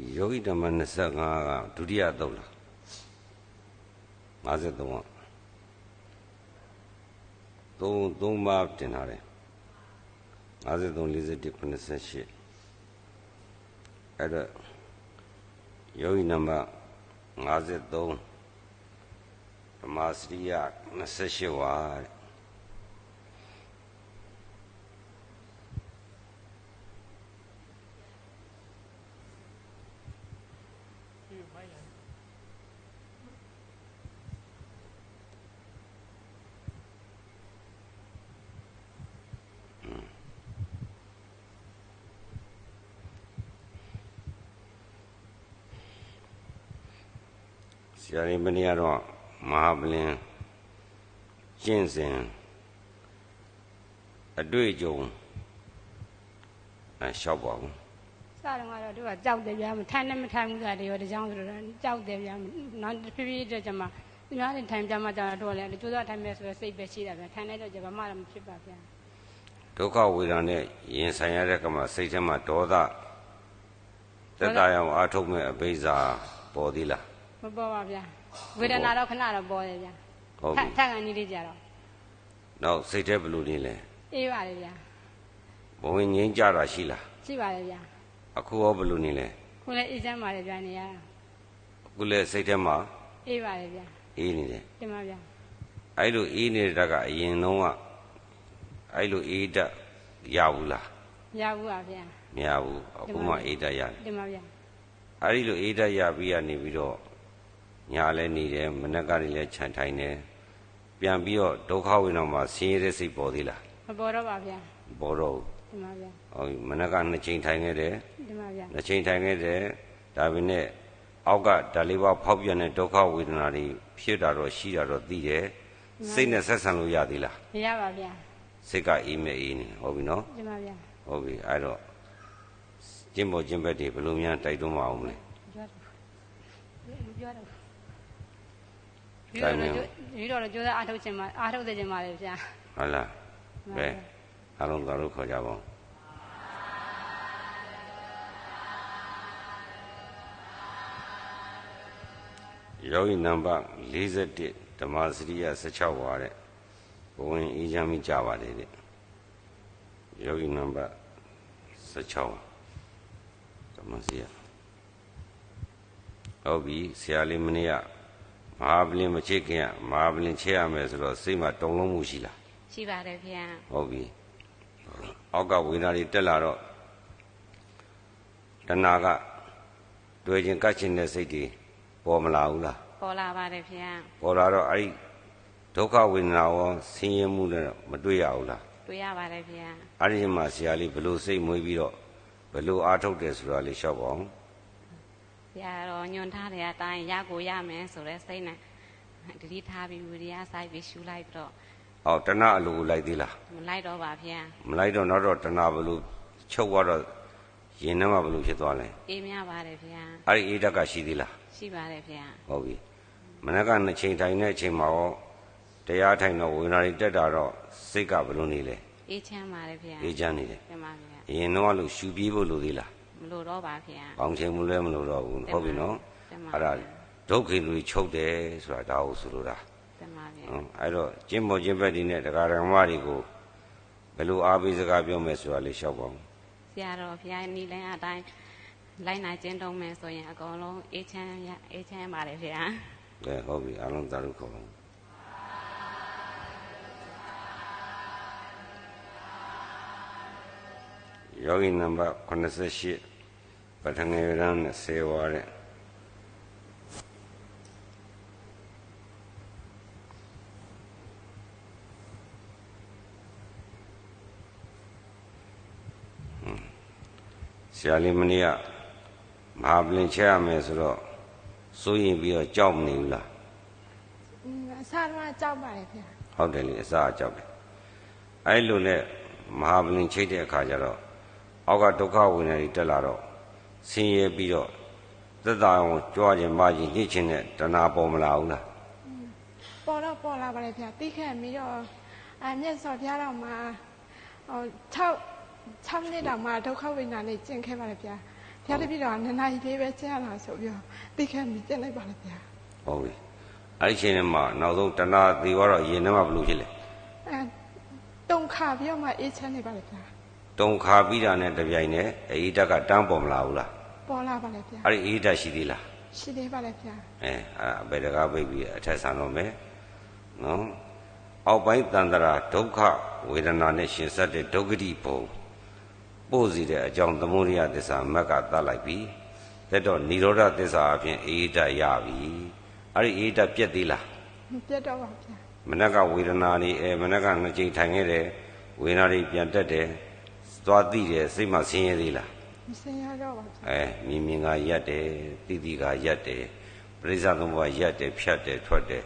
ဒီယောဂီဓမ္မ25ကဒုတိယသုတ်လား53ကသုံးသုံးပါးတင်ထားတယ်53 41 98အဲ့တော့ယောဂီနံပါတ်53ဓမ္မစရိယ28ဝါတဲ့ ဆရာကြီးမနေ့ကတော့မဟာပလင်ကျင့်စဉ်အတွေ့အကြုံအလျှောက်ပါဘူးစတော့ကတော့သူကကြောက်တယ်ဗျာမထိုင်နဲ့မထိုင်ဘူးကတည်းကတကြောင်ဆိုတော့ကြောက်တယ်ဗျာနောက်ဖြည်းဖြည်းတက်ကြမှာသူများတွေထိုင်ကြမှာကြတော့လေကျိုးစားထိုင်မယ်ဆိုတော့စိတ်ပဲရှိတာဗျာထိုင်လိုက်တော့ကြဘာမှတော့မဖြစ်ပါဗျာဒုက္ခဝေဒနာနဲ့ရင်ဆိုင်ရတဲ့ကမှာစိတ်ထဲမှာဒေါသသက်သာရောင်အာထုတ်မဲ့အဘိဇာပေါ်သေးလား မပေါ်ပါဗျာဝေဒနာတော့ခဏတော့ပေါ်တယ်ဗျာဟုတ်ထပြီထက်ကန်ကြီးလေးကြတော့နောက်စိတ်ထဲဘယ်လိုနေလဲအေးပါတယ်ဗျာဘဝင်ငြိမ်းကြတာရှိလားရှိပါတယ်ဗျာအခုရောဘယ်လိုနေလဲခုလည်းအေးချမ်းပါတယ်ဗျာနေရတာအခုလည်းစိတ်ထဲမှာအေးပါတယ်ဗျာအေးနေတယ်တင်ပါဗျာအဲ့လိုအေးနေတဲ့ဓာတ်ကအရင်တော့ကအဲ့လိုအေးဓာတ်ရဘူးလားမရဘူးပါဗျာမရဘူးအခုမှအေးဓာတ်ရတယ်တင်ပါဗျာအဲ့ဒီလိုအေးဓာတ်ရပြီးကနေပြီးတော့ ညာလဲနေတယ်မနက်ကနေလဲခြံထိုင်တယ်ပြန်ပြီးတော့ဒုက္ခဝေဒနာမှာဆင်းရဲတဲ့စိတ်ပေါ်သေးလားမပေါ်တော့ပါဗျာပေါ်တော့ဘူးတင်ပါဗျာဟုတ်ပြီမနက်ကနှစ်ချိန်ထိုင်ခဲ့တယ်တင်ပါဗျာနှစ်ချိန်ထိုင်ခဲ့တယ်ဒါပေမဲ့အောက်ကဓာလေးပါဖောက်ပြန်တဲ့ဒုက္ခဝေဒနာတွေဖြစ်တာတော့ရှိတာတော့သိတယ်စိတ်နဲ့ဆက်ဆံလို့ရသေးလားမရပါဗျာစိတ်ကအေးမဲ့အေးနေဟုတ်ပြီနော်တင်ပါဗျာဟုတ်ပြီအဲ့တော့ကျင့်ပေါ်ကျင့်ဘက်တွေဘယ်လိုများတိုက်တွန်းမအောင်မလဲပြောတော့ပြောတော့ တိုင်နေဒီတော့ကြိုးစားအားထုတ်ခြင်းမှာအားထုတ်တဲ့ခြင်းမှာလေဗျာဟုတ်လားပဲအားလုံးသာလို့ခေါ်ကြပါဦးယောဂီနံပါတ်41ဓမ္မစရိယ16ပါတဲ့ဘဝင်အေးချမ်းမိကြပါလေတဲ့ယောဂီနံပါတ်16ဓမ္မစရိယဟုတ်ပြီဆရာလေးမနေ့က မဟာပလင်မချစ်ခင်ကမဟာပလင်ချစ်ရမယ်ဆိုတော့စိတ်မှာတုံလုံးမှုရှိလားရှိပါတယ်ဗျာဟုတ်ပြီအောက်ကဝေဒနာတွေတက်လာတော့တဏှာကတွေ့ခြင်းကတ်ခြင်းတဲ့စိတ်တွေပေါ်မလာဘူးလားပေါ်လာပါတယ်ဗျာပေါ်လာတော့အဲ့ဒီဒုက္ခဝေဒနာရောဆင်းရဲမှုနဲ့မတွေ့ရဘူးလားတွေ့ရပါတယ်ဗျာအဲ့ဒီမှာဆရာလေးဘယ်လိုစိတ်မွေးပြီးတော့ဘယ်လိုအားထုတ်တယ်ဆိုတာလေးရှောက်ပါအောင် ဗျာတော့ညွန်ထားတဲ့အတိုင်းရကိုရမယ်ဆိုတဲ့စိတ်နဲ့တတိထားပြီးဝိရိယစိုက်ပြီးရှူလိုက်ပြီးတော့ဟောတဏှာအလိုကိုလိုက်သေးလားမလိုက်တော့ပါဗျာမလိုက်တော့နောက်တော့တဏှာဘယ်လိုချုပ်သွားတော့ရင်ထဲမှာဘယ်လိုဖြစ်သွားလဲအေးမြပါတယ်ဗျာအဲ့ဒီအေးဓာတ်ကရှိသေးလားရှိပါတယ်ဗျာဟုတ်ပြီမနက်ကနှစ်ချိန်ထိုင်တဲ့အချိန်မှာရောတရားထိုင်တော့ဝေဒနာတွေတက်တာတော့စိတ်ကဘယ်လိုနေလဲအေးချမ်းပါတယ်ဗျာအေးချမ်းနေတယ်တင်ပါဗျာအရင်တော့လို့ရှူပြေးဖို့လိုသေးလား မလို့တော့ပါဗျာပေါင်ချိန်မှုလည်းမလိုတော့ဘူးဟုတ်ပြီနော်တင်ပါအဲ့ဒါဒုက္ခိတွေချုပ်တယ်ဆိုတာဒါကိုဆိုလိုတာတင်ပါဗျာဟုတ်အဲ့တော့ကျင့်ပေါ်ကျင့်ဘက်ဒီနဲ့တရားဓမ္မတွေကိုဘယ်လိုအားပေးစကားပြောမယ်ဆိုတာလေးရှောက်ပါဦးဆရာတော်ဘုရားနီလန်းအတိုင်းလိုက်နိုင်ကျင့်သုံးမယ်ဆိုရင်အကုန်လုံးအေးချမ်းရအေးချမ်းပါတယ်ဗျာကဲဟုတ်ပြီအားလုံးသာဓုခေါ်ပါဦးယောဂီနံပါတ်88 ပထမရန်နဲ့ဆေဝါတဲ့ဆရာလေးမနေ့ကမဟာပလင်ချက်ရမယ်ဆိုတော့စိုးရင်ပြီးတော့ကြောက်မနေဘူးလားอืมအစားတော့ကြောက်ပါတယ်ဗျာဟုတ်တယ်လေအစားအကြောက်တယ်အဲ့လိုနဲ့မဟာပလင်ချိတ်တဲ့အခါကျတော့အောက်ကဒုက္ခဝေဒနာတွေတက်လာတော့ ဆင်းရဲပြီးတော့သက်သာအောင်ကြွားခြင်းမခြင်းညှစ်ခြင်းနဲ့တဏှာပေါ်မလာဘူးလားပေါ်တော့ပေါ်လာပါတယ်ဗျာတိခက်ပြီးတော့အမျက်စော်ပြားတော့မှဟို6 6နှစ်တောင်မှဒုက္ခဝိညာဉ်လေးကျင့်ခဲ့ပါတယ်ဗျာဒဖျားတပည့်တော်ကနှစ်နာရီလေးပဲကျင့်ရတာဆိုပြီးတော့သိခဲ့ပြီးကျင့်လိုက်ပါလေဗျာဟုတ်ပြီအဲ့ဒီအချိန်ထဲမှာနောက်ဆုံးတဏှာသေသွားတော့ရင်ထဲမှာဘယ်လိုဖြစ်လဲအဲတုံခါပြီးတော့မှအေးချမ်းနေပါလေဗျာ တုံခါပြီးတာနဲ့တပြိုင်နက်အေးဓာတ်ကတန်းပေါ်မလာဘူးလားပေါ်လာပါလေဗျာအဲ့ဒီအေးဓာတ်ရှိသေးလားရှိသေးပါလေဗျာအဲအဲ့အဘယ်တကားပိတ်ပြီးအထက်ဆန်တော့မယ်နော်အောက်ပိုင်းတန်တရာဒုက္ခဝေဒနာနဲ့ရှင်ဆက်တဲ့ဒုက္ခတိဘုံပို့စီတဲ့အကြောင်းသမုဒိယသစ္စာမက်ကတတ်လိုက်ပြီသက်တော့និရောဓသစ္စာအပြင်အေးဓာတ်ရပြီအဲ့ဒီအေးဓာတ်ပြက်သေးလားမပြတ်တော့ပါဗျာမနက်ကဝေဒနာနေအဲမနက်ကနှစ်ကြိမ်ထိုင်ခဲ့တယ်ဝေဒနာတွေပြန်တက်တယ် သွားသိတယ်စိတ်မှဆင်းရဲသေးလားမစင်ရတော့ပါဗျာအဲမြင်မြင်ကရက်တယ်တိတိကရက်တယ်ပရိစ္ဆသုံးပါးရက်တယ်ဖြတ်တယ်ထွက်တယ်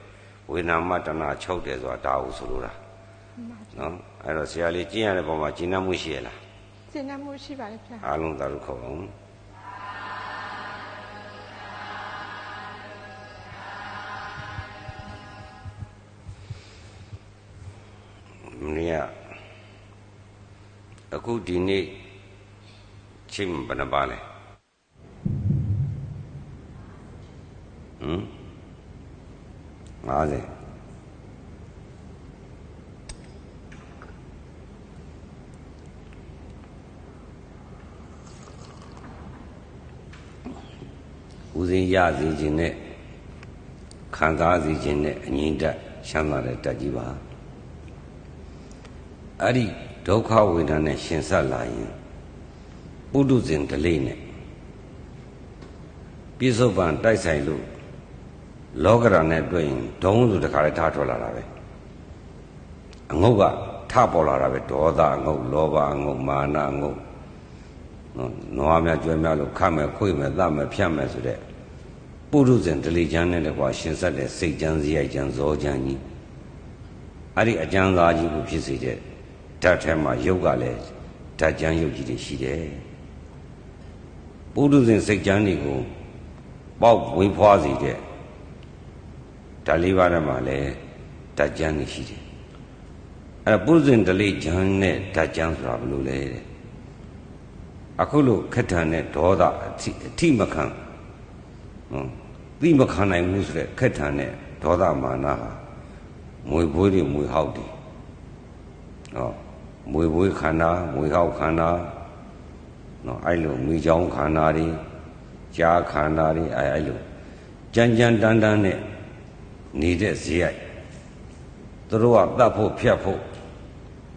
ဝေဒနာမတနာချုပ်တယ်ဆိုတာဒါဟုဆိုလိုတာမှန်ပါဗျာနော်အဲ့တော့ဆရာလေးကျင့်ရတဲ့ပုံမှာကျင့်နှမှုရှိရလားကျင့်တတ်မှုရှိပါလေဗျာအားလုံးသာလို့ခေါ်အောင်မင်းက အခုဒီနေ့ချိန်ဘယ်နှပါလဲဟမ်50ဦးစင်းရစေခြင်းနဲ့ခံစားစေခြင်းနဲ့အငြိမ့်တက်ချမ်းသာတဲ့တက်ကြီးပါအဲ့ဒီ ဒုက္ခဝေဒနာနဲ့ရှင်ဆက်လာရင်ပုထုဇဉ်ဒလိနဲ့ပြစ္ဆုတ်ပံတိုက်ဆိုင်လို့လောကရန်နဲ့တွေ့ရင်ဒုံးဆိုတခါလေးထားထွက်လာတာပဲအငုတ်ကထပေါ်လာတာပဲဒေါသအငုတ်လောဘအငုတ်မာနအငုတ်နော်နွားများကြွယ်များလို့ခတ်မယ်ခွေ့မယ်သတ်မယ်ဖြတ်မယ်ဆိုတဲ့ပုရုဇဉ်ဒလိချမ်းနဲ့တကွာရှင်ဆက်တဲ့စိတ်ချမ်းစရိုက်ချမ်းဇောချမ်းကြီးအဲ့ဒီအကျမ်းသားကြီးကိုဖြစ်စေတဲ့ ဓာတ်ထဲမှာယုတ်ကလည်းဓာတ်ချမ်းယုတ်ကြီးတွေရှိတယ်ပုရုဇဉ်စိတ်ချမ်းတွေကိုပေါက်ဝေးဖွားစေတဲ့ဓာတ်လေးပါးထဲမှာလည်းဓာတ်ချမ်းတွေရှိတယ်အဲ့ဒါပုရုဇဉ်ဒလိချမ်းနဲ့ဓာတ်ချမ်းဆိုတာဘယ်လိုလဲတဲ့အခုလို့ခက်ထန်တဲ့ဒေါသအထိအထိမခံနော်သိမခံနိုင်ဘူးဆိုတဲ့ခက်ထန်တဲ့ဒေါသမာနဟာမွေဘွေးတွေမွေဟောက်တွေဟော မွေဘွေးခန္ဓာမွေဟောက်ခန္ဓာနော်အဲ့လိုမိချောင်းခန္ဓာတွေကြားခန္ဓာတွေအဲ့အဲ့လိုကြမ်းကြမ်းတန်းတန်းနဲ့နေတဲ့ဇေယိုက်သူတို့ကတတ်ဖို့ဖြတ်ဖို့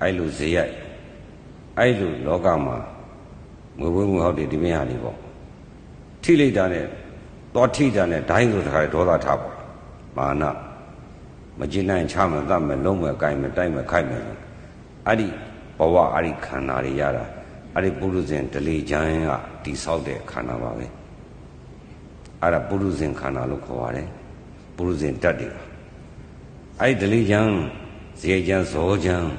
အဲ့လိုဇေယိုက်အဲ့လိုလောကမှာမွေဘွေးမွေဟောက်တွေဒီမင်းဟာနေပေါ့ထိလိုက်တာနဲ့သွားထိတာနဲ့ဒိုင်းဆိုတခါဒေါသထားပေါ့မာနမကျင်နိုင်ချမယ်တတ်မယ်လုံးမယ်ကိုင်မယ်တိုက်မယ်ခိုက်မယ်အဲ့ဒီ ဘဝအဲ့ဒီခန္ဓာတွေရတာအဲ့ဒီပုရုဇဉ်ဒလေချမ်းကတိဆောက်တဲ့ခန္ဓာပါပဲအဲ့ဒါပုရုဇဉ်ခန္ဓာလို့ခေါ်ပါတယ်ပုရုဇဉ်တတ်တွေပါအဲ့ဒီဒလေချမ်းဇေချမ်းဇောချမ်း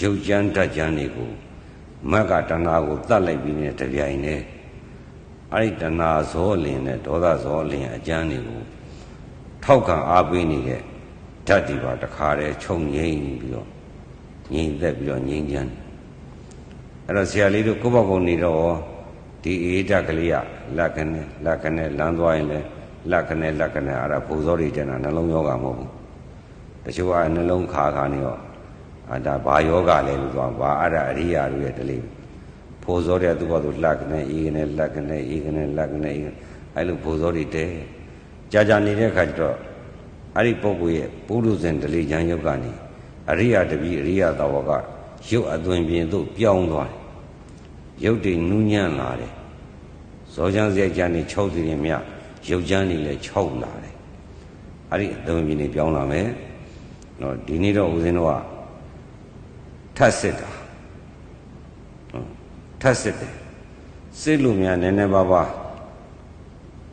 ရုပ်ချမ်းတတ်ချမ်းတွေကိုမက်ကတဏှာကိုတတ်လိုက်ပြီးနဲ့တပြိုင်တည်းအဲ့ဒီတဏှာဇောလင်နဲ့ဒေါသဇောလင်အကျမ်းတွေကိုထောက်ခံအားပေးနေတဲ့ဓာတ်တွေပါတခါတည်းခြုံငိမ့်ပြီးတော့ ငြိမ်သက်ပြီးတော့ငြိမ်ချမ်းအဲ့တော့ဆရာလေးတို့ကိုယ့်ဘကုံနေတော့ဒီအေးဓာတ်ကလေးကလက်ကနေလက်ကနေလမ်းသွားရင်လည်းလက်ကနေလက်ကနေအဲ့ဒါပူဇောတွေတက်တာနှလုံးယောဂမဟုတ်ဘူးတချို့ကနှလုံးခါခါနေတော့အာဒါဘာယောဂလဲလို့သွားဘာအဲ့ဒါအရိယာတို့ရဲ့တလေးဖိုးစောတဲ့သူကသူလက်ကနေအေးကနေလက်ကနေအေးကနေလက်ကနေအေးအဲ့လိုဖိုးစောတွေတဲကြာကြာနေတဲ့အခါကျတော့အဲ့ဒီပုဂ္ဂိုလ်ရဲ့ပုရုဇဉ်တလေးချမ်းယုတ်ကနေ အရိယာတပည့်အရိယာတော်ကရုပ်အသွင်ပြင်သို့ပြောင်းသွားတယ်ရုပ်တွေနူးညံ့လာတယ်ဇောချမ်းစရိုက်ချမ်းတွေချုပ်စီရင်မြရုပ်ချမ်းတွေလည်းချုပ်လာတယ်အဲ့ဒီအသွင်ပြင်တွေပြောင်းလာမယ်နော်ဒီနေ့တော့ဦးဇင်းတို့ကထပ်စစ်တာဟုတ်ထပ်စစ်တယ်စစ်လို့များနည်းနည်းပါးပါး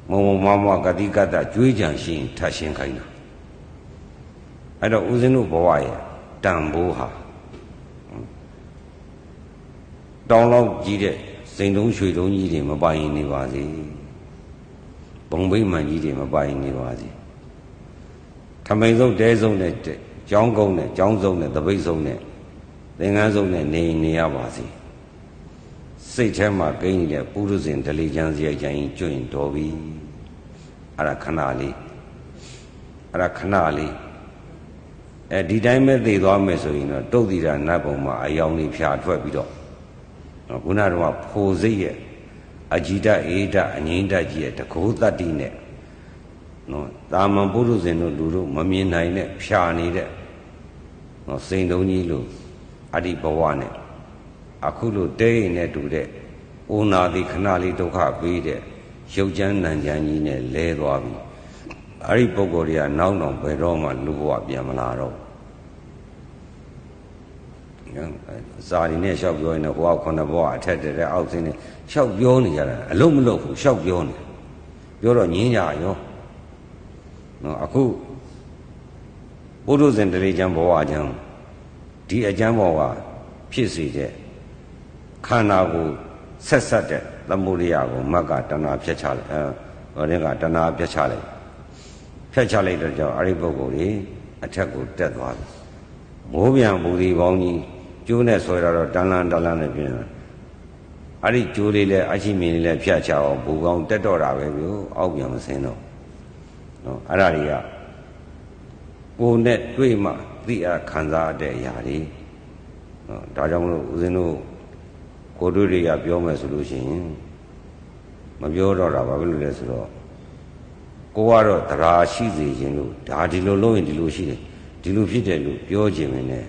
မုံမုံမမဂတိကတကြွေးကြံရှိရင်ထပ်ရှင်းခိုင်းတာအဲ့တော့ဦးဇင်းတို့ဘဝရဲ့ တန်ဖိုးဟာတောင်းလောက်ကြီးတဲ့စိန်တုံးရွှေတုံးကြီးတွေမပိုင်နေပါစေဘုံဘိမှန်ကြီးတွေမပိုင်နေပါစေထမိန်စုပ်တဲစုပ်နဲ့ကြောင်းကုန်းနဲ့ကြောင်းစုပ်နဲ့တပိတ်စုပ်နဲ့သင်္ကန်းစုပ်နဲ့နေနေရပါစေစစိတ်ထဲမှာကိန်းနေတဲ့ပုရုဇဉ်ဒလိချမ်းစရိုက်ချမ်းကြီးကျွင့်တော်ပြီအဲ့ဒါခဏလေးအဲ့ဒါခဏလေး အဲဒီတိုင်းပဲသိသွားမယ်ဆိုရင်တော့တုတ်တိတာနတ်ဘုံမှာအယောင်လေးဖြာထွက်ပြီးတော့နော်ခုနကတော့ဖိုစိတ်ရဲ့အကြည်တအေးတအငိမ့်တကြီးရဲ့တကောတတ္တိနဲ့နော်တာမန်ပုရုဇဉ်တို့လူတို့မမြင်နိုင်တဲ့ဖြာနေတဲ့နော်စိန်တုံးကြီးလို့အတ္တိဘဝနဲ့အခုလိုတဲရင်နဲ့တူတဲ့အိုနာတိခဏလေးဒုက္ခပေးတဲ့ရုပ်ချမ်းနံချမ်းကြီးနဲ့လဲသွားပြီ အဲ့ဒီပုဂ္ဂိုလ်တွေကနောက်တော့ဘယ်တော့မှလူဘဝပြန်မလာတော့ဘူးစာရီနဲ့လျှောက်ပြောရင်တော့ဘဝခုနှစ်ဘဝအထက်တဲ့အောက်ဆင်းနေလျှောက်ပြောနေကြတာအလုံးမလုံးဘူးလျှောက်ပြောနေပြောတော့ညင်းကြရောနော်အခုဘုဒ္ဓဇင်တရေချမ်းဘဝချမ်းဒီအကျမ်းဘဝဖြစ်စေတဲ့ခန္ဓာကိုဆက်ဆက်တဲ့သမုဒိယကိုမက်ကတဏှာဖြတ်ချလိုက်အဲဟောတဲ့ကတဏှာဖြတ်ချလိုက် ဖြတ်ချလိုက်တဲ့ကြောင့်အဲ့ဒီပုဂ္ဂိုလ်ကြီးအထက်ကိုတက်သွားပြီမိုးပြန်ပူဒီပေါင်းကြီးကျိုးနဲ့ဆွဲတော့တန်လန်းတန်လန်းနဲ့ပြင်တယ်အဲ့ဒီကျိုးလေးလည်းအရှိမြင်လေးလည်းဖြတ်ချအောင်ဘူကောင်းတက်တော့တာပဲဗျအောက်ပြန်မစင်းတော့နော်အဲ့ဒါတွေကကိုယ်နဲ့တွေ့မှသိအားခံစားတဲ့အရာတွေနော်ဒါကြောင့်မလို့ဦးဇင်းတို့ကိုတို့တွေကပြောမယ်ဆိုလို့ရှိရင်မပြောတော့တာဘာဖြစ်လို့လဲဆိုတော့ ကိုကတော့တရားရှိစေခြင်းလို့ဒါဒီလိုလုပ်ရင်ဒီလိုရှိတယ်ဒီလိုဖြစ်တယ်လို့ပြောခြင်းမင်းနဲ့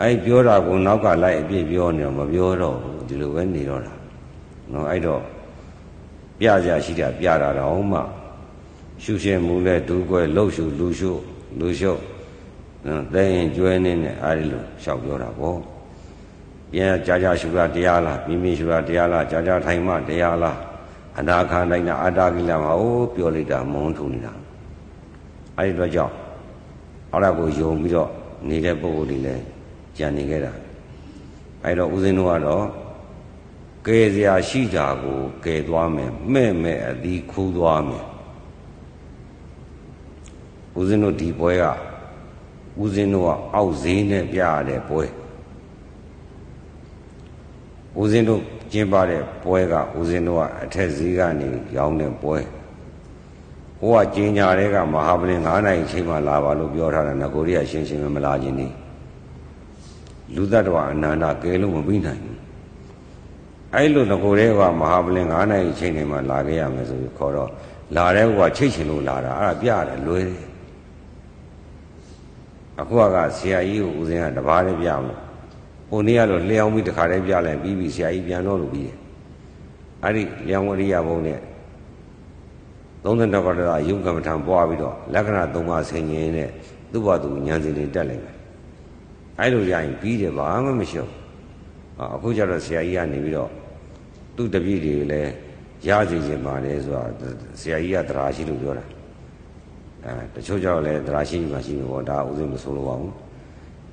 အဲ့ပြောတာကိုနောက်ကလိုက်အပြစ်ပြောနေတော့မပြောတော့ဘူးဒီလိုပဲနေတော့တာနော်အဲ့တော့ပြကြရှိတာပြတာတော့မှရှုရှင်မူလဲဒူးကွဲလှုပ်ရှုလူရှုလူရှုနော်တဲရင်ကျွဲနေနဲ့အားဒီလိုရှောက်ပြောတာပေါ့ပြန်ကြာကြာရှုတာတရားလားမိမိရှုတာတရားလားကြာကြာထိုင်မှတရားလား အနာခန္ဓာနဲ့အာတာကိလမှာအိုးပြောလိုက်တာမုန်းထုံနေတာအဲ့ဒီတော့ကြောင့်အဲ့ဒါကိုယုံပြီးတော့နေတဲ့ပုဂ္ဂိုလ်တွေလည်းကြံနေခဲ့တာအဲ့တော့ဦးဇင်းတို့ကတော့ကဲစရာရှိတာကိုကဲသွားမယ်မဲ့မဲ့အသည်ခူးသွားမယ်ဦးဇင်းတို့ဒီပွဲကဦးဇင်းတို့ကအောက်ဈေးနဲ့ပြရတဲ့ပွဲဦးဇင်းတို့ ကျင်းပတဲ့ပွဲကဦးဇင်းတို့ကအထက်ဈေးကနေရောင်းတဲ့ပွဲဟိုကကျင်းညာတဲ့ကမဟာပလင်9နိုင်အချိန်မှလာပါလို့ပြောထားတာငကိုရီးယားရှင်းရှင်းမလာခြင်းနေလူတ attva အနန္တကဲလို့မပြီးနိုင်ဘူးအဲ့လိုငကိုရဲကမဟာပလင်9နိုင်အချိန်နေမှလာခဲ့ရမယ်ဆိုပြီးခေါ်တော့လာတဲ့ဟိုကချိတ်ချင်လို့လာတာအဲ့ဒါပြရတယ်လွယ်တယ်အခုကဆရာကြီးကိုဦးဇင်းကတပားလေးပြမယ် ဟိုနေ့ကတော့လျှောင်းပြီးတခါတည်းပြလိုက်ပြီးပြီဆရာကြီးပြန်တော့လို့ပြီးတယ်အဲ့ဒီလျှောင်းဝရိယဘုံနဲ့30တက္ကရာယုံကမ္မထံပွားပြီးတော့လက္ခဏာ၃ပါးဆင်ញင်းနဲ့သူ့ဘာသူဉာဏ်စဉ်တွေတက်လိုက်မယ်အဲ့လိုရရင်ပြီးတယ်ဘာမှမရှုပ်အခုကျတော့ဆရာကြီးကနေပြီးတော့သူ့တပည့်တွေလည်းရစီခြင်းပါလေဆိုတာဆရာကြီးကတရားရှိလို့ပြောတာအဲတချို့ကြောင့်လည်းတရားရှိမှရှိမှာပေါ့ဒါဥစဉ်မဆိုလို့ပါဘူး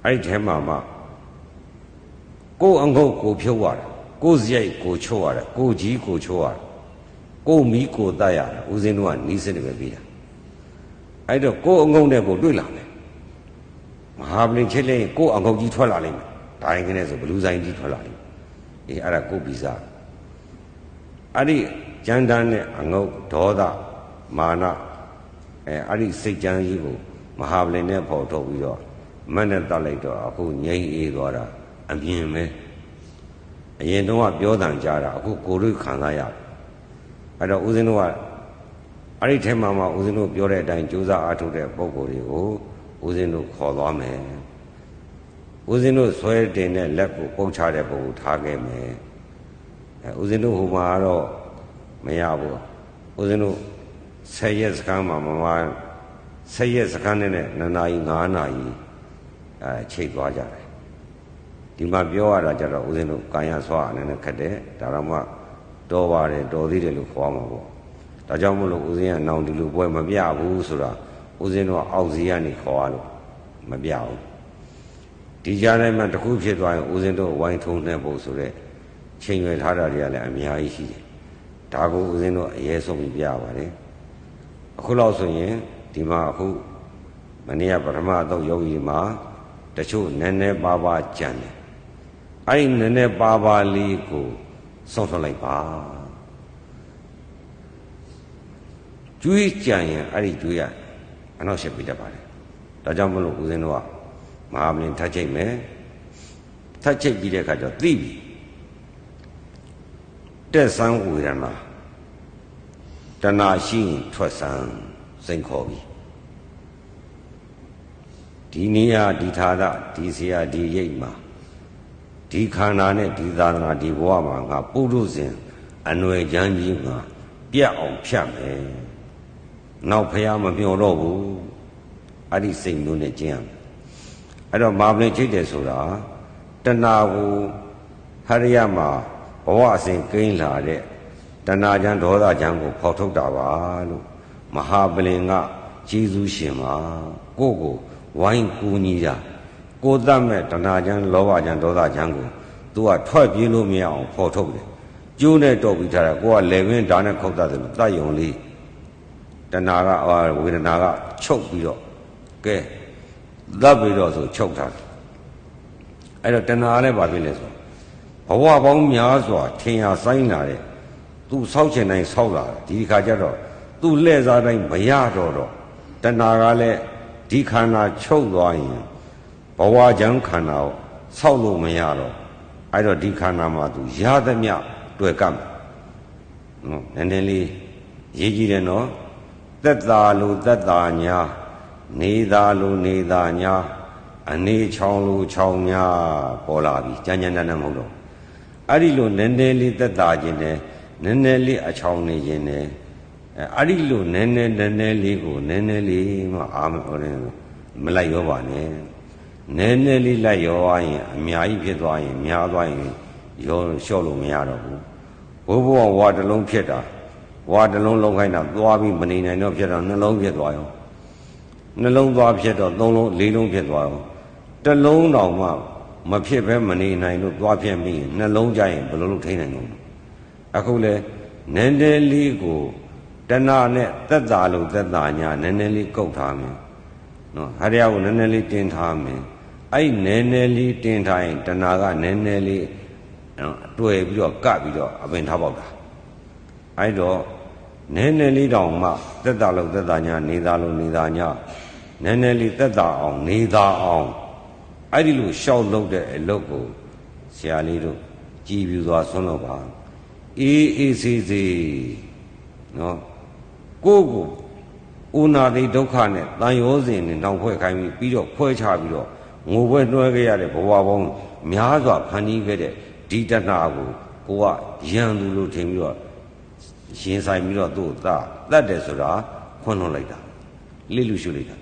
အဲ့ဒီထဲမှာမှ ကိုယ်အငုတ်ကိုဖြုတ်ရတာကိုယ်စရိုက်ကိုချုပ်ရတာကိုယ်ကြီးကိုချုပ်ရတာကိုယ်မီးကိုတတ်ရတာဥစဉ်တို့ကနီးစနစ်ပဲပြီးတာအဲ့တော့ကိုယ်အငုတ်နဲ့ကိုတွေ့လာတယ်မဟာပလင်ချစ်လိုက်ကိုယ်အငုတ်ကြီးထွက်လာလိမ့်မယ်ဒါရင်ကနေဆိုဘလူးဆိုင်ကြီးထွက်လာလိမ့်မယ်အေးအဲ့ဒါကိုယ်ပြီးစားအဲ့ဒီကြမ်းတမ်းတဲ့အငုတ်ဒေါသမာနအဲအဲ့ဒီစိတ်ကြမ်းကြီးကိုမဟာပလင်နဲ့ပေါ်ထုတ်ပြီးတော့မတ်နဲ့တတ်လိုက်တော့အခုငြိမ့်အေးသွားတာ အမြင်ပဲအရင်တော့ပြောတန်ကြတာအခုကိုယ်တို့ခံစားရတယ်အဲ့တော့ဦးဇင်းတို့ကအဲ့ဒီထဲမှာမှဦးဇင်းတို့ပြောတဲ့အတိုင်းကြိုးစားအားထုတ်တဲ့ပုံကိုယ်တွေကိုဦးဇင်းတို့ခေါ်သွားမယ်ဦးဇင်းတို့ဆွဲတင်တဲ့လက်ကိုပုတ်ချတဲ့ပုံကိုထားခဲ့မယ်အဲဦးဇင်းတို့ဟိုမှာတော့မရဘူးဦးဇင်းတို့10ရက်စခန်းမှာမမ10ရက်စခန်းနဲ့2နာရီ5နာရီအဲချိန်သွားကြတယ် ဒီမှာပြောရတာကြတော့ဦးဇင်းတို့ကာယဆွာအနေနဲ့ခက်တယ်ဒါတော့မှတော်ပါတယ်တော်သေးတယ်လို့ခေါ်မှာပေါ့ဒါကြောင့်မလို့ဦးဇင်းကနောင်ဒီလိုပွဲမပြဘူးဆိုတာဦးဇင်းတို့ကအောက်စီကနေခေါ်ရလို့မပြဘူးဒီကြားထဲမှာတစ်ခုဖြစ်သွားရင်ဦးဇင်းတို့ဝိုင်းထုံနေဖို့ဆိုတဲ့ချိန်ရွယ်ထားတာတွေကလည်းအများကြီးရှိတယ်ဒါကိုဦးဇင်းတို့အရေးဆုံးပြီးပြပါတယ်အခုလောက်ဆိုရင်ဒီမှာအခုမနေ့ကပထမတော့ယောဂီမှာတချို့နည်းနည်းပါးပါးကြံတယ် အဲ့ဒီနည်းနည်းပါးပါးလေးကိုဆုံးထွက်လိုက်ပါကျွေးကြံရင်အဲ့ဒီကျွေးရအနောက်ရှက်ပြတတ်ပါတယ်ဒါကြောင့်မလို့ဦးဇင်းတို့ကမဟာမလင်ထတ်ချိတ်မယ်ထတ်ချိတ်ပြီးတဲ့အခါကျတော့သိပြီတက်ဆန်းဝေဒနာတဏှာရှိရင်ထွက်ဆန်းစိန်ခေါ်ပြီဒီနေရာဒီဌာနဒီဆရာဒီရိပ်မှာ ဒီခန္ဓာနဲ့ဒီသာသနာဒီဘဝမှာငါပုရုဇဉ်အနွယ်ချမ်းကြီးငါပြတ်အောင်ဖြတ်မယ်နောက်ဖះမပြောတော့ဘူးအဲ့ဒီစိတ်မျိုးနဲ့ကျင့်ရမယ်အဲ့တော့မာပလင်ချိတ်တယ်ဆိုတာတဏှာကိုဟရိယမှာဘဝအစဉ်ကိန်းလာတဲ့တဏှာချမ်းဒေါသချမ်းကိုဖော်ထုတ်တာပါလို့မဟာပလင်ကကျေးဇူးရှင်ပါကိုယ့်ကိုဝိုင်းကူညီတာ ကိုယ်တတ်မဲ့တဏှာချမ်းလောဘချမ်းဒေါသချမ်းကိုသူကထွက်ပြေးလို့မရအောင်ဖော်ထုတ်တယ်ကျိုးနဲ့တော့ပြီးထားတာကိုကလေဝင်းဓာတ်နဲ့ခုတ်တတ်တယ်လို့တတ်ယုံလေးတဏှာကဝေဒနာကချုပ်ပြီးတော့ကဲသတ်ပြီးတော့ဆိုချုပ်ထားတယ်အဲ့တော့တဏှာလည်းဘာဖြစ်လဲဆိုဘဝပေါင်းများစွာထင်ရဆိုင်လာတဲ့သူဆောက်ချင်တိုင်းဆောက်လာတယ်ဒီခါကျတော့သူလှည့်စားတိုင်းမရတော့တော့တဏှာကလည်းဒီခန္ဓာချုပ်သွားရင် ဘဝချမ်းခန္ဓာကိုဆောက်လို့မရတော့အဲ့တော့ဒီခန္ဓာမှာသူရသမျှတွေ့ကပ်နော်နည်းနည်းလေးရေးကြည့်တယ်နော်သက်သာလို့သက်သာညာနေသာလို့နေသာညာအနေချောင်းလို့ချောင်းညာပေါ်လာပြီကြမ်းကြမ်းတမ်းတမ်းမဟုတ်တော့အဲ့ဒီလိုနည်းနည်းလေးသက်သာခြင်းနဲ့နည်းနည်းလေးအချောင်းနေခြင်းနဲ့အဲအဲ့ဒီလိုနည်းနည်းနည်းနည်းလေးကိုနည်းနည်းလေးမှအာမဟုတ်တယ်မလိုက်ရောပါနဲ့ နည်းနည်းလေးလိုက်ရောရင်အများကြီးဖြစ်သွားရင်များသွားရင်ရောလျှော့လို့မရတော့ဘူးဘိုးဘဝဝါတစ်လုံးဖြစ်တာဝါတစ်လုံးလုံးခိုင်းတာသွားပြီးမနေနိုင်တော့ဖြစ်တော့နှလုံးဖြစ်သွားရောနှလုံးသွားဖြစ်တော့သုံးလုံးလေးလုံးဖြစ်သွားရောတစ်လုံးတောင်မှမဖြစ်ဘဲမနေနိုင်လို့သွားဖြစ်ပြီးနှလုံးကြရင်ဘယ်လိုလုပ်ထိနိုင်လို့အခုလဲနည်းနည်းလေးကိုတဏှာနဲ့သက်သာလို့သက်သာညာနည်းနည်းလေးကုတ်ထားမယ်နော်ဟရိယကိုနည်းနည်းလေးတင်းထားမယ် အဲ့နည်းနည်းလေးတင်းထားရင်တဏှာကနည်းနည်းလေးတွေ့ပြီးတော့ကပ်ပြီးတော့အပင်ထားပေါက်တာအဲ့တော့နည်းနည်းလေးတောင်မှသက်သာလို့သက်သာညာနေသာလို့နေသာညာနည်းနည်းလေးသက်သာအောင်နေသာအောင်အဲ့ဒီလိုရှောက်လုပ်တဲ့အလုပ်ကိုဆရာလေးတို့ကြည်ပြူစွာဆွံ့လို့ပါအေးအေးဆေးဆေးနော်ကိုယ့်ကိုဥနာတိဒုက္ခနဲ့တန်ရောစဉ်နဲ့နှောင်ဖွဲ့ခိုင်းပြီးပြီးတော့ဖွဲချပြီးတော့ ငိုပွဲနှွှဲခဲ့ရတဲ့ဘဝပေါင်းများစွာဖန်တီးခဲ့တဲ့ဒီတဏှာကိုကိုကရန်သူလို့ထင်ပြီးတော့ရင်ဆိုင်ပြီးတော့သူ့သတတ်တယ်ဆိုတာခွန်းလွှတ်လိုက်တာလိလူရှုလိုက်တာ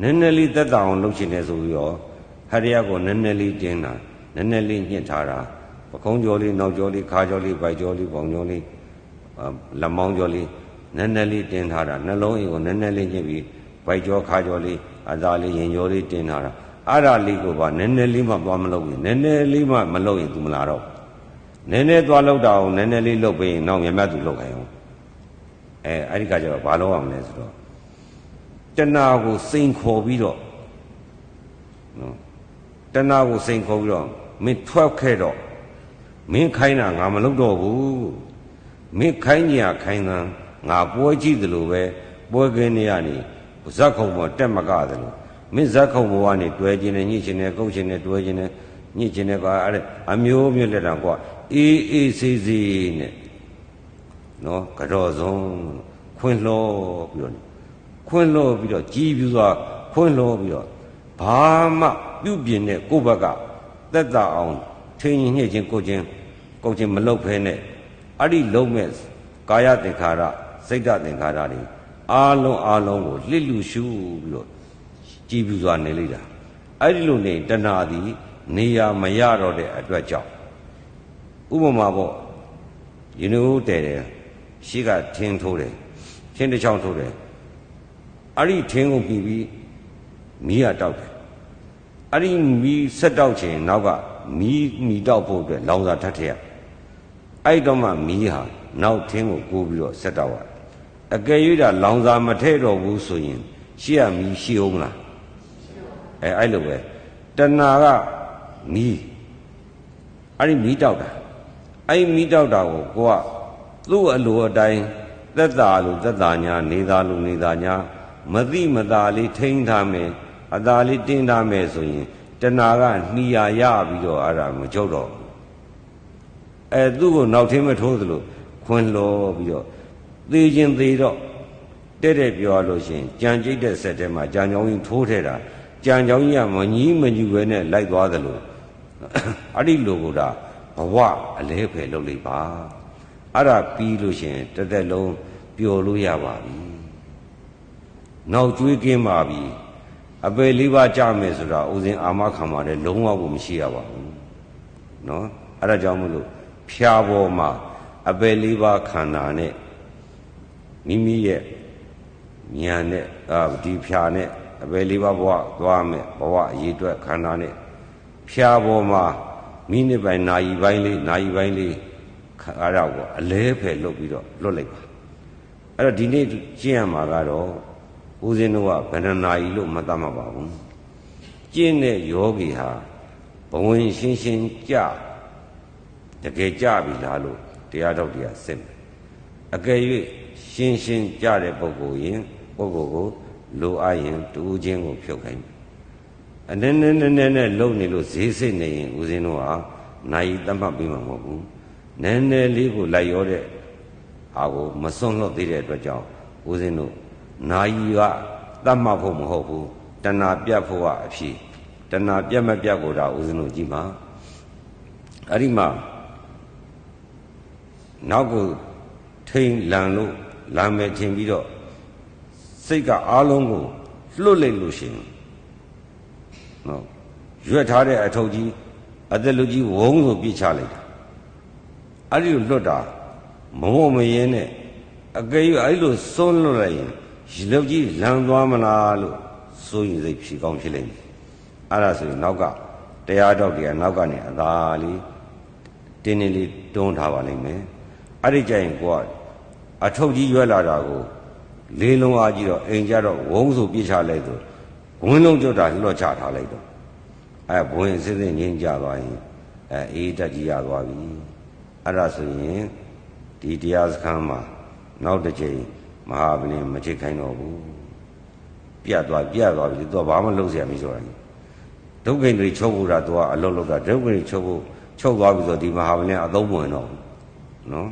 နည်းနည်းလေးသက်သာအောင်လုပ်ချင်တယ်ဆိုပြီးတော့ဟရိယကိုနည်းနည်းလေးတင်းတာနည်းနည်းလေးညှင့်ထားတာပကုံးကြောလေးနောက်ကြောလေးခါကြောလေးဗိုက်ကြောလေးပေါင်ကြောလေးလက်မောင်းကြောလေးနည်းနည်းလေးတင်းထားတာနှလုံးအိမ်ကိုနည်းနည်းလေးညှင့်ပြီးဗိုက်ကြောခါကြောလေးအသားလေးရင်ကြောလေးတင်းထားတာ အဲ့ဒါလေးကိုပါနည်းနည်းလေးမှသွားမလုပ်ရင်နည်းနည်းလေးမှမလုပ်ရင် तू မလာတော့နည်းနည်းသွားလောက်တာအောင်နည်းနည်းလေးလုပ်ပြီးရင်နောက်မြတ်မြတ် तू လုပ်ခိုင်းအောင်အဲအဲ့ဒီကကျတော့ဘာလုပ်အောင်လဲဆိုတော့တဏှာကိုစိန်ခေါ်ပြီးတော့နော်တဏှာကိုစိန်ခေါ်ပြီးတော့မင်းထွက်ခဲ့တော့မင်းခိုင်းတာငါမလုပ်တော့ဘူးမင်းခိုင်းညာခိုင်းတာငါပွဲကြည့်တယ်လို့ပဲပွဲကင်းနေရနေဇက်ခုံပေါ်တက်မကတယ်လို့ မင်းဇက်ခုံပေါ်ကနေတွဲခြင်းနဲ့ညှိခြင်းနဲ့ကုတ်ခြင်းနဲ့တွဲခြင်းနဲ့ညှိခြင်းနဲ့ကွာအဲ့အမျိုးမျိုးလက်တံကွာအေးအေးဆေးဆေးနဲ့နော်ကြောစုံခွင်းလောပြီးတော့ခွင်းလောပြီးတော့ကြီးပြူစွာခွင်းလောပြီးတော့ဘာမှပြုတ်ပြင်းတဲ့ကိုယ့်ဘက်ကသက်သာအောင်ထင်းညှိခြင်းကိုခြင်းကိုခြင်းမလုပ်ဖဲနဲ့အဲ့ဒီလုံးမဲ့ကာယသင်္ခါရစိတ်ဓာတ်သင်္ခါရတွေအားလုံးအားလုံးကိုလှစ်လူရှုပြီးတော့ ကြည်ပြူစွာနေလိုက်တာအဲ့ဒီလိုနေတဏှာသည် နေရာမရတော့တဲ့အတွက်ကြောင့်ဥပမာပေါ့ယင်းတို့တဲတယ်ရှိကထင်းထိုးတယ်ထင်းတစ်ချောင်းထိုးတယ်အဲ့ဒီထင်းကိုပြီးပြီးမီးရတောက်တယ်အဲ့ဒီမီးဆက်တောက်ချင်နောက်ကမီးမီးတောက်ဖို့အတွက်လောင်စာထပ်ထည့်ရအဲ့တော့မှမီးဟာနောက်ထင်းကိုကိုးပြီးတော့ဆက်တောက်ရအကယ်၍ဒါလောင်စာမထည့်တော့ဘူးဆိုရင်ရှိရမီးရှိအောင်မလား အဲအဲ့လိုပဲတဏှာကမီးအဲ့ဒီမီးတောက်တာအဲ့မိတောက်တာကိုကိုကသူ့အလိုအတိုင်းသက်သာလို့သက်သာညာနေသာလို့နေသာညာမသိမသာလေးထိန်းထားမယ်အသာလေးတင်းထားမယ်ဆိုရင်တဏှာကနှီးရရပြီးတော့အဲ့ဒါမကြုတ်တော့ဘူးအဲသူ့ကိုနောက်ထင်းမထိုးသလိုခွင်လောပြီးတော့သေခြင်းသေတော့တဲ့တဲ့ပြောရလို့ရှိရင်ကြံကြိတ်တဲ့ဆက်ထဲမှာကြံကြောင်းကြီးထိုးထဲတာ ကြံကြောင်းကြီးကမကြီးမညူပဲနဲ့လိုက်သွားသလိုအဲ့ဒီလိုကိုဒါဘဝအလဲဖယ်လုပ်လိုက်ပါအဲ့ဒါပြီးလို့ရှိရင်တစ်သက်လုံးပျော်လို့ရပါပြီနောက်ကျွေးကင်းပါပြီအပေလေးပါးကြမယ်ဆိုတာဥစဉ်အာမခံပါတယ်လုံးဝကိုမရှိရပါဘူးနော်အဲ့ဒါကြောင့်မလို့ဖျားပေါ်မှာအပေလေးပါးခန္ဓာနဲ့မိမိရဲ့ဉာဏ်နဲ့အာဒီဖြာနဲ့ အပေလေးပါးဘဝသွားမယ်ဘဝအရေးအတွက်ခန္ဓာနဲ့ဖျားပေါ်မှာမိနစ်ပိုင်းနာရီပိုင်းလေးနာရီပိုင်းလေးခါရတော့အလဲဖယ်လုပ်ပြီးတော့လွတ်လိုက်ပါအဲ့တော့ဒီနေ့ကျင့်ရမှာကတော့ဦးဇင်းတို့ကဗန္ဒနာယီလို့မသတ်မှတ်ပါဘူးကျင့်တဲ့ယောဂီဟာဘဝင်ရှင်းရှင်းကြတကယ်ကြပြီလားလို့တရားတော်တရားစစ်မယ်အကယ်၍ရှင်းရှင်းကြတဲ့ပုဂ္ဂိုလ်ရင်ပုဂ္ဂိုလ်ကို လိုအပ်ရင်တူးချင်းကိုဖြုတ်ခိုင်းတယ်အနည်းနည်းနည်းနည်းနဲ့လုံနေလို့ဈေးစိတ်နေရင်ဦးဇင်းတို့ဟာနိုင်သတ်မှတ်ပြီးမှာမဟုတ်ဘူးနည်းနည်းလေးကိုလိုက်ရောတဲ့အာကိုမစွန့်လွတ်သေးတဲ့အတွက်ကြောင့်ဦးဇင်းတို့နာယီကသတ်မှတ်ဖို့မဟုတ်ဘူးတဏှာပြတ်ဖို့ကအဖြစ်တဏှာပြတ်မပြတ်ကိုဒါဦးဇင်းတို့ကြည့်ပါအဲ့ဒီမှာနောက်ကိုထိန်လန်လို့လမ်းမဲ့ထင်ပြီးတော့ စိတ်ကအားလုံးကိုလွတ်လိုက်လို့ရှိရင်နော်ရွက်ထားတဲ့အထုပ်ကြီးအသက်လူကြီးဝုန်းဆိုပြစ်ချလိုက်တာအဲ့ဒီလိုလွတ်တာမဝမရင်းနဲ့အကယ်၍အဲ့လိုစွန့်လွတ်လိုက်ရင်ရေလုတ်ကြီးလမ်းသွားမလားလို့စိုးရင်စိတ်ဖြီကောင်းဖြစ်လိမ့်မယ်အဲ့ဒါဆိုရင်နောက်ကတရားတော်တရားနောက်ကနေအသာလေးတင်းတင်းလေးတွန်းထားပါလိမ့်မယ်အဲ့ဒီကြရင်ကိုကအထုပ်ကြီးရွက်လာတာကို လေးလုံးအားကြီးတော့အိမ်ကြတော့ဝုန်းဆိုပြစ်ချလိုက်ဆိုဝင်းလုံးကျွတ်တာလွတ်ချထားလိုက်တော့အဲဘဝင်စစ်စစ်ငင်းကြသွားရင်အဲအေးတက်ကြီးရသွားပြီအဲ့ဒါဆိုရင်ဒီတရားစခန်းမှာနောက်တစ်ချိန်မဟာဗလင်မချစ်ခိုင်းတော့ဘူးပြတ်သွားပြတ်သွားပြီသူကဘာမှလုပ်เสียမလို့ဆိုတာဒုက္ခိန်တွေချုပ်ဖို့တာသူကအလုပ်လုပ်တာဒုက္ခိန်ချုပ်ဖို့ချုပ်သွားပြီဆိုဒီမဟာဗလင်အသုံးဝင်တော့ဘူးနော်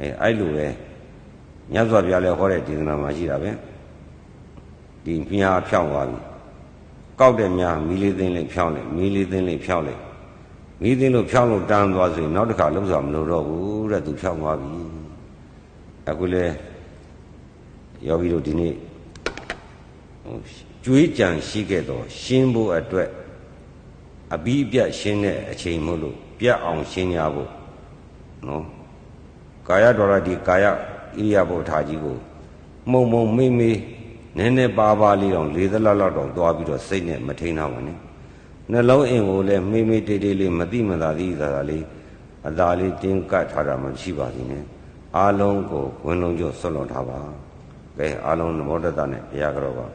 အဲအဲ့လိုပဲ မြတ်စွာဘုရားလည်းဟောတဲ့ဒေသနာမှာရှိတာပဲဒီမြားဖြောင်းသွားပြီကောက်တဲ့မြားမီလေးသိန်းလေးဖြောင်းလိုက်မီလေးသိန်းလေးဖြောင်းလိုက်မီးသိန်းလို့ဖြောင်းလို့တန်းသွားဆိုရင်နောက်တစ်ခါလုံးစွာမလို့တော့ဘူးတဲ့သူဖြောင်းသွားပြီအခုလေယောဂီတို့ဒီနေ့ဟိုကျွေးကြံရှိခဲ့တော့ရှင်းဖို့အတွက်အဘိပြတ်ရှင်းတဲ့အချိန်မို့လို့ပြတ်အောင်ရှင်းရဖို့နော်ကာယတော်ရဒီကာယ ဣရိယာပုထာကြီးကိုမှုံမှုံမိမိနည်းနည်းပါပါလေးတော့လေးသလောက်လောက်တော့သွားပြီးတော့စိတ်နဲ့မထိန်တော့ဘူးနိနှလုံးအင်ကိုလည်းမိမိတေးတေးလေးမတိမသာသီးသာသာလေးအသာလေးတင်းကတ်ထားတာမရှိပါဘူးနိအားလုံးကိုဝင်လုံးကျွတ်ဆွလွန်ထားပါကဲအားလုံးနမောတတနဲ့ဘုရားကြောပါ